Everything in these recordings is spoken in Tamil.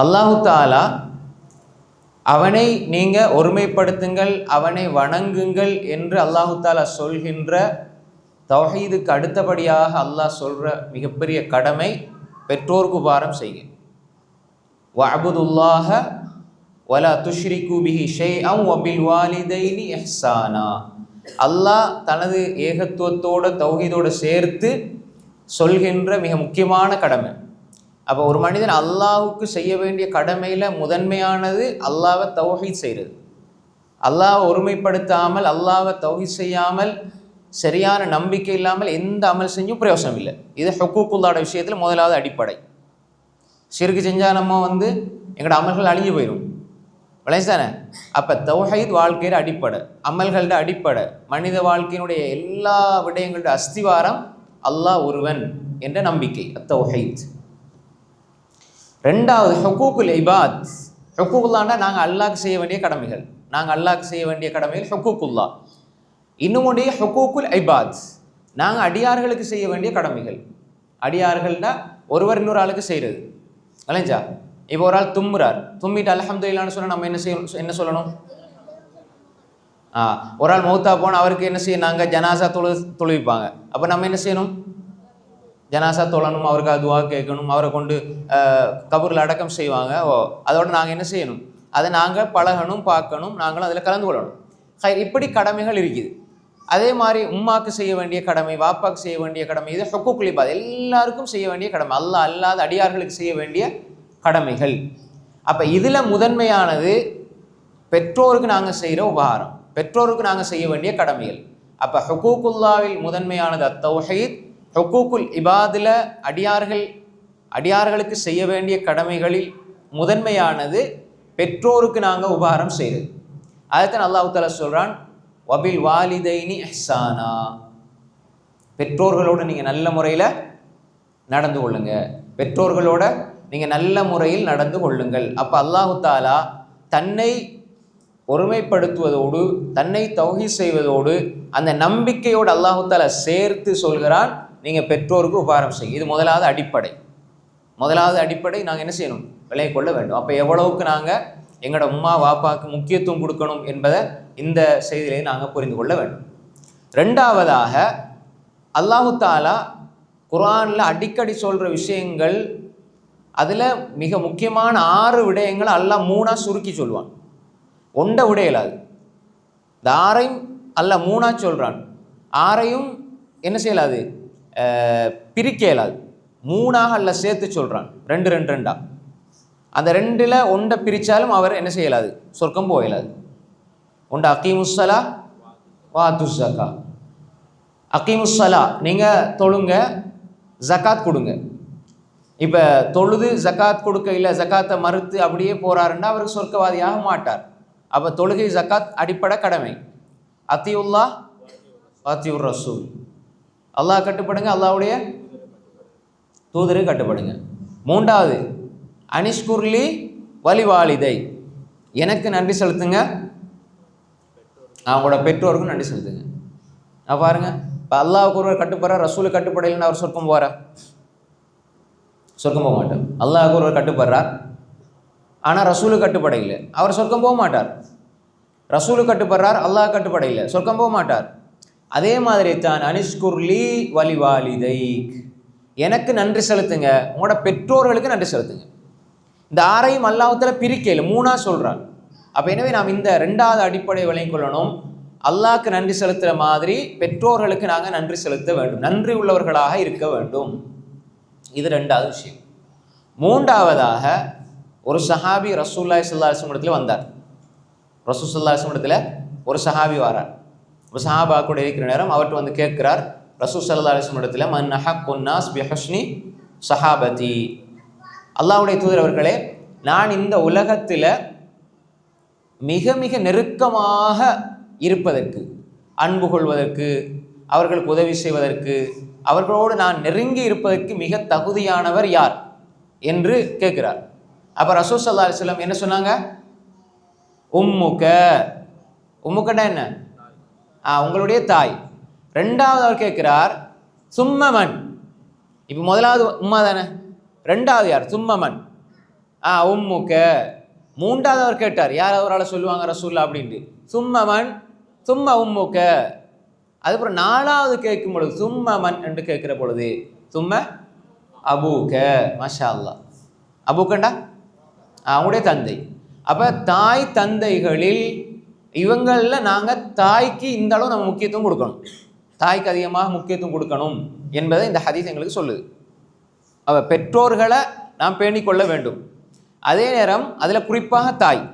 அல்லாஹு தாலா அவனை நீங்கள் ஒருமைப்படுத்துங்கள் அவனை வணங்குங்கள் என்று அல்லாஹு தாலா சொல்கின்ற தௌஹீதுக்கு அடுத்தபடியாக அல்லாஹ் சொல்கிற மிகப்பெரிய கடமை பெற்றோருக்கு உபாரம் செய்க வஅபுதுல்லாஹ வலா துஷ்ரிகு பிஹி அம் ஒபில் வாலிதைனி எஹ்சானா அல்லாஹ் தனது ஏகத்துவத்தோட தௌஹீதோடு சேர்த்து சொல்கின்ற மிக முக்கியமான கடமை. அப்போ ஒரு மனிதன் அல்லாஹுக்கு செய்ய வேண்டிய கடமையில் முதன்மையானது அல்லாவை தௌஹீத் செய்கிறது அல்லாவை ஒருமைப்படுத்தாமல் அல்லாவை தௌஹீத் செய்யாமல் சரியான நம்பிக்கை இல்லாமல் எந்த அமல் செஞ்சும் பிரயோசனம் இல்லை. இது ஹொக்கூக்குல்லாட விஷயத்தில் முதலாவது அடிப்படை. சிறுக்கு செஞ்சால் நம்ம வந்து எங்களோட அமல்கள் அழிஞ்சு போயிடும் விளைஞ்சானே அப்போ தௌஹீத் வாழ்க்கையோட அடிப்படை அமல்களோட அடிப்படை மனித வாழ்க்கையினுடைய எல்லா விடயங்களோட அஸ்திவாரம் அல்லாஹ் ஒருவன் என்ற நம்பிக்கை தௌஹீத். ரெண்டாவது ஹொக்கூக்குல் இபாத். ஹொக்கூக்குல்லாண்டா நாங்கள் அல்லாஹ் செய்ய வேண்டிய கடமைகள். நாங்கள் அல்லாஹ் செய்ய வேண்டிய கடமைகள் ஹொக்கூக்குல்லா இன்னும் ஒன்றே ஹொக்கூக்குல் ஐபாத் நாங்கள் அடியார்களுக்கு செய்ய வேண்டிய கடமைகள். அடியார்கள்னா ஒருவர் இன்னொரு ஆளுக்கு செய்கிறது இல்லைஞ்சா இப்போ ஒரு ஆள் தும்முறார். தும்மிட்டு அலஹம்துல்லான்னு சொன்னால் நம்ம என்ன செய்யணும்? என்ன சொல்லணும்? ஆ ஒரு ஆள் மௌத்தா போனால் அவருக்கு என்ன செய்ய? நாங்கள் ஜனாசா தொழு தொழுவிப்பாங்க. அப்போ நம்ம என்ன செய்யணும்? ஜனாசா தொழணும் அவருக்கு அதுவாக கேட்கணும். அவரை கொண்டு கபூரில் அடக்கம் செய்வாங்க. ஓ அதோட நாங்கள் என்ன செய்யணும்? அதை நாங்கள் பழகணும் பார்க்கணும் நாங்களும் அதில் கலந்து கொள்ளணும். ஹை இப்படி கடமைகள் இருக்குது. அதே மாதிரி உம்மாக்கு செய்ய வேண்டிய கடமை வாப்பாக்கு செய்ய வேண்டிய கடமை இது அது எல்லாருக்கும் செய்ய வேண்டிய கடமை. அல்லா அல்லாத அடியார்களுக்கு செய்ய வேண்டிய கடமைகள். அப்போ இதில் முதன்மையானது பெற்றோருக்கு நாங்கள் செய்கிற உபகாரம். பெற்றோருக்கு நாங்கள் செய்ய வேண்டிய கடமைகள். அப்போ ஹொக்கூக்குல்லாவில் முதன்மையானது அத்தௌஹீத் ஹொக்கூக்குல் இபாதில் அடியார்கள் அடியார்களுக்கு செய்ய வேண்டிய கடமைகளில் முதன்மையானது பெற்றோருக்கு நாங்கள் உபகாரம் செய்து அதைத்தான் அல்லாஹ் தாலா சொல்கிறான் வபில் வாலிதைனி இஹ்சானா. பெற்றோர்களோடு நீங்கள் நல்ல முறையில் நடந்து கொள்ளுங்க. பெற்றோர்களோட நீங்கள் நல்ல முறையில் நடந்து கொள்ளுங்கள். அப்போ அல்லாஹு தாலா தன்னை ஒருமைப்படுத்துவதோடு தன்னை தௌகி செய்வதோடு அந்த நம்பிக்கையோடு அல்லாஹு தாலா சேர்த்து சொல்கிறான். நீங்கள் பெற்றோருக்கு உபகாரம் செய்யும் இது முதலாவது அடிப்படை. முதலாவது அடிப்படை நாங்கள் என்ன செய்யணும்? விலையை கொள்ள வேண்டும். அப்போ எவ்வளவுக்கு நாங்கள் எங்களோட உம்மா வாப்பாவுக்கு முக்கியத்துவம் கொடுக்கணும் என்பதை இந்த செய்தியிலே நாங்கள் புரிந்து கொள்ள வேண்டும். ரெண்டாவதாக அல்லாஹு தாலா குரானில் அடிக்கடி சொல்கிற விஷயங்கள் அதில் மிக முக்கியமான ஆறு விடயங்களை அல்லாஹ் மூணாக சுருக்கி சொல்லுவான். ஒண்ட விடையலாது இந்த ஆறையும் அல்ல மூணாக சொல்கிறான் ஆறையும் என்ன செய்யலாது பிரிக்க இயலாது மூணாக அல்ல சேர்த்து சொல்கிறான் ரெண்டு ரெண்டு ரெண்டா. அந்த ரெண்டில் ஒன்றை பிரித்தாலும் அவர் என்ன செய்யலாது? சொர்க்கம் போயலாது ஒன்று அக்கீமுஸ்ஸலா வாத்துசக்கா அக்கீமுசலா நீங்கள் தொழுங்க ஜக்காத் கொடுங்க. இப்போ தொழுது ஜக்காத் கொடுக்க இல்லை ஜக்காத்தை மறுத்து அப்படியே போகிறாருன்னா அவருக்கு சொர்க்கவாதியாக மாட்டார். அப்போ தொழுகை ஜக்காத் அடிப்படை கடமை. அத்தியுல்லா அத்தியுர் ரசூல். அல்லாஹ் கட்டுப்படுங்க அல்லாவுடைய தூதரை கட்டுப்படுங்க. மூன்றாவது அனிஷ்குர்லி வலிவாலிதை. எனக்கு நன்றி செலுத்துங்க. அவங்களோட பெற்றோருக்கும் நன்றி செலுத்துங்க. நான் பாருங்க. இப்போ அல்லாவுக்கு ஒருவர் கட்டுப்படுறார் ரசூல் கட்டுப்படையில்னு அவர் சொர்க்கம் போகிறார் சொர்க்கம் போக மாட்டார். அல்லாவுக்கு ஒருவர் கட்டுப்படுறார். ஆனால் ரசூலு கட்டுப்படையில் அவர் சொர்க்கம் போக மாட்டார். ரசூலு கட்டுப்படுறார் அல்லாஹ் கட்டுப்படையில் சொர்க்கம் போக மாட்டார். அதே மாதிரி தான் அனிஷ்குர்லி வலிவாலிதை எனக்கு நன்றி செலுத்துங்க. உங்களோட பெற்றோர்களுக்கு நன்றி செலுத்துங்க. இந்த ஆறையும் அல்லாஹத்தில் பிரிக்கையில் மூணாக சொல்கிறாங்க அப்போ எனவே நாம் இந்த ரெண்டாவது அடிப்படை விளங்கிக் கொள்ளணும். அல்லாஹ்க்கு நன்றி செலுத்துகிற மாதிரி பெற்றோர்களுக்கு நாங்கள் நன்றி செலுத்த வேண்டும். நன்றி உள்ளவர்களாக இருக்க வேண்டும். இது ரெண்டாவது விஷயம். மூன்றாவதாக ஒரு சஹாபி ரசூல்லாய் சுல்லா இடத்துல வந்தார். ரசூ சுல்லா இடத்துல ஒரு சஹாபி வாரார். இப்போ சஹாபா கூட இருக்கிற நேரம் அவர்கிட்ட வந்து கேட்கிறார் ரசூ சல்லா இடத்துல மன் கொன்னாஸ் பிஹஸ்னி சஹாபதி. அல்லாஹ்வுடைய தூதர் அவர்களே நான் இந்த உலகத்தில் மிக மிக நெருக்கமாக இருப்பதற்கு அன்பு கொள்வதற்கு அவர்களுக்கு உதவி செய்வதற்கு அவர்களோடு நான் நெருங்கி இருப்பதற்கு மிக தகுதியானவர் யார்? என்று கேட்கிறார். அப்போ ரசூ சல்லா அலிஸ்லாம் என்ன சொன்னாங்க? உம்முக்க உம்முக்கன்னா என்ன? உங்களுடைய தாய். ரெண்டாவது அவர் கேட்கிறார் சும்மமன். இப்போ முதலாவது உம்மா தானே? ரெண்டாவது யார்? சும்மமன். ஆ உம்முக்க மூன்றாவது அவர் கேட்டார் யார் அவரால் சொல்லுவாங்க ரசூல்லா அப்படின்ட்டு. சும்மமன் சும்ம உம்முக்க அதுக்கப்புறம் நாலாவது கேட்கும் பொழுது சும்மமன் என்று கேட்கிற பொழுது சும்ம அபூக்க மஷா அல்லா அபூக்கண்டா அவங்களுடைய தந்தை. அப்போ தாய் தந்தைகளில் இவங்களில் நாங்கள் தாய்க்கு இந்த அளவு நம்ம முக்கியத்துவம் கொடுக்கணும். தாய்க்கு அதிகமாக முக்கியத்துவம் கொடுக்கணும் என்பதை இந்த ஹதீஸ் எங்களுக்கு சொல்லுது. அவள் பெற்றோர்களை நாம் பேணிக்கொள்ள வேண்டும். அதே நேரம் அதில் குறிப்பாக தாய்.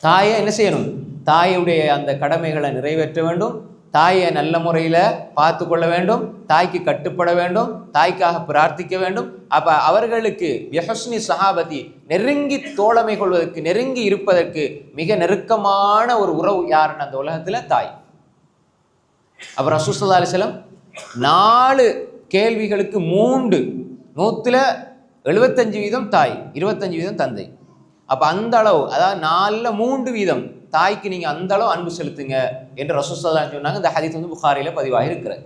தாயை என்ன செய்யணும்? தாயுடைய அந்த கடமைகளை நிறைவேற்ற வேண்டும். தாயை நல்ல முறையில் பார்த்து கொள்ள வேண்டும் தாய்க்கு கட்டுப்பட வேண்டும் தாய்க்காக பிரார்த்திக்க வேண்டும். அப்போ அவர்களுக்கு யஹஸ்னி சஹாபதி நெருங்கி தோழமை கொள்வதற்கு நெருங்கி இருப்பதற்கு மிக நெருக்கமான ஒரு உறவு யாருன்னு அந்த உலகத்தில் தாய். அப்புறம் ரசூசல்லா அலிஸ்லம் நாலு கேள்விகளுக்கு மூன்று நூற்றுல எழுபத்தஞ்சு வீதம் தாய் இருபத்தஞ்சு வீதம் தந்தை. அப்போ அந்த அளவு அதாவது நாலில் மூன்று வீதம் தாய்க்கு நீங்கள் அந்தளவு அன்பு செலுத்துங்க என்று ரசூசல்லா சொன்னாங்க. இந்த ஹதீத் வந்து புகாரியில் பதிவாக இருக்கிறது